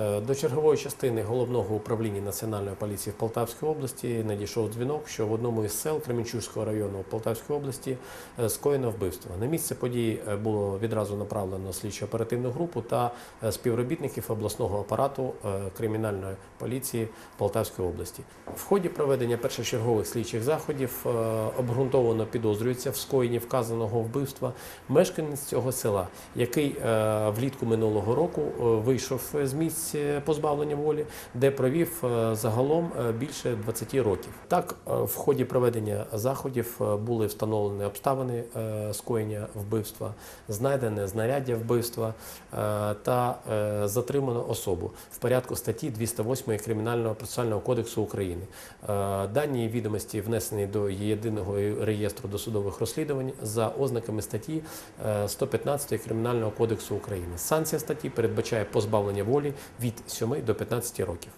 Е, До чергової частини головного управління Національної поліції в Полтавській області надійшов дзвінок, що в одному із сел Кременчуцького району Полтавської області е, скоєно вбивство. На місце події е, було відразу направлено слідчо-оперативну групу та співробітників обласного апарату кримінальної поліції Полтавської області. В ході проведення першочергових слідчих заходів обґрунтовано підозрюється в скоєнні вказаного вбивства мешканець цього села, який влітку минулого року вийшов з місць е, позбавлення волі, де провів е, загалом е, більше 20 років. Так, в ході проведення заходів були встановлені обставини скоєння вбивства, знайдене знаряддя вбивства та затримано особу в порядку статті 208 Кримінального процесуального кодексу України. Дані відомості внесені до єдиного реєстру досудових розслідувань за ознаками статті е, 115 Кримінального кодексу України. Санкція статті передбачає позбавлення волі від 7 до 15 років.